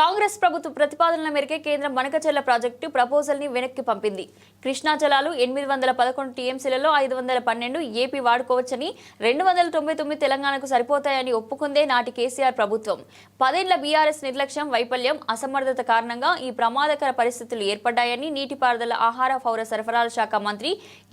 కాంగ్రెస్ ప్రభుత్వ ప్రతిపాదనల మేరకే కేంద్రం వనకచర్ల ప్రాజెక్టు ప్రపోజల్ని వెనక్కి పంపింది. కృష్ణా జలాలు ఎనిమిది వందల పదకొండు టీఎంసీలలో ఐదు వందల పన్నెండు ఏపీ వాడుకోవచ్చని రెండు వందల తొంభై తొమ్మిది తెలంగాణకు సరిపోతాయని ఒప్పుకుందే నాటి కేసీఆర్ ప్రభుత్వం. పదేళ్ళ బీఆర్ఎస్ నిర్లక్ష్యం వైఫల్యం అసమర్థత కారణంగా ఈ ప్రమాదకర పరిస్థితులు ఏర్పడ్డాయని నీటిపారుదల ఆహార పౌర సరఫరాల శాఖ మంత్రి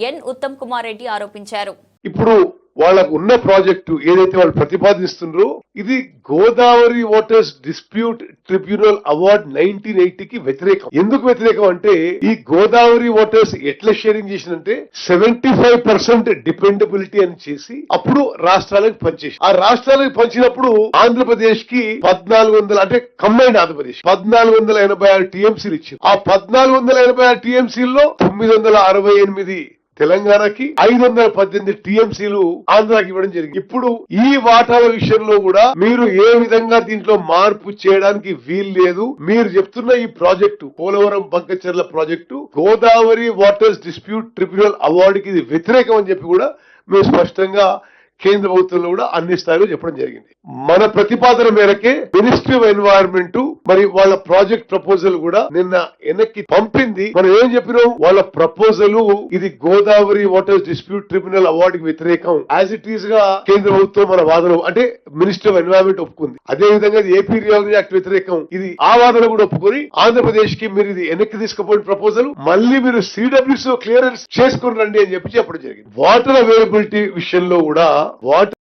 ఎన్ ఉత్తమ్ కుమార్ రెడ్డి ఆరోపించారు. ఇప్పుడు వాళ్ళకు ఉన్న ప్రాజెక్టు ఏదైతే వాళ్ళు ప్రతిపాదిస్తున్నారో ఇది Godavari waters dispute tribunal award nineteen ఎయిటీకి వ్యతిరేకం. ఎందుకు వ్యతిరేకం అంటే ఈ గోదావరి వాటర్స్ ఎట్లా షేరింగ్ చేసిందంటే సెవెంటీ ఫైవ్ పర్సెంట్ డిపెండబిలిటీ అని చేసి అప్పుడు రాష్ట్రాలకు పంచేసి. ఆ రాష్ట్రాలకు పంచినప్పుడు ఆంధ్రప్రదేశ్కి పద్నాలుగు వందల అంటే కంబైండ్ ఆంధ్రప్రదేశ్ పద్నాలుగు వందల ఎనభై ఆరు టీఎంసీలు ఇచ్చింది. ఆ పద్నాలుగు వందల ఎనభై ఆరు టీఎంసీల్లో తొమ్మిది వందల అరవై ఎనిమిది తెలంగాణకి ఐదు వందల పద్దెనిమిది టీఎంసీలు ఆంధ్రాకి ఇవ్వడం జరిగింది. ఇప్పుడు ఈ వాటాల విషయంలో కూడా మీరు ఏ విధంగా దీంట్లో మార్పు చేయడానికి వీలు లేదు. మీరు చెప్తున్న ఈ project Polavaram Banakacherla project Godavari waters dispute tribunal అవార్డుకి ఇది వ్యతిరేకం అని చెప్పి కూడా మేము స్పష్టంగా కేంద్ర ప్రభుత్వంలో కూడా అన్ని స్థాయిలో చెప్పడం జరిగింది. మన ప్రతిపాదన మేరకే మినిస్ట్రీ ఆఫ్ ఎన్వైరన్మెంట్ మరి వాళ్ళ ప్రాజెక్ట్ ప్రపోజల్ కూడా నిన్న వెనక్కి పంపింది. మనం ఏం చెప్పినాం? వాళ్ళ ప్రపోజల్ ఇది గోదావరి వాటర్ డిస్ప్యూట్ ట్రిబ్యునల్ అవార్డుకి వ్యతిరేకం. యాజ్ ఇట్ ఈస్గా కేంద్ర ప్రభుత్వం మన వాదన అంటే మినిస్ట్రీ ఆఫ్ ఎన్వైరన్మెంట్ ఒప్పుకుంది. అదే విధంగా ఏపీ రియాలజీ యాక్ట్ వ్యతిరేకం. ఇది ఆ వాదన కూడా ఒప్పుకొని ఆంధ్రప్రదేశ్కి మీరు ఇది వెనక్కి తీసుకుపోయిన ప్రపోజల్. మళ్ళీ మీరు సిడబ్ల్యూసీ క్లియరెన్స్ చేసుకుని రండి అని చెప్పి చెప్పడం జరిగింది. వాటర్ అవైలబిలిటీ విషయంలో కూడా వాటర్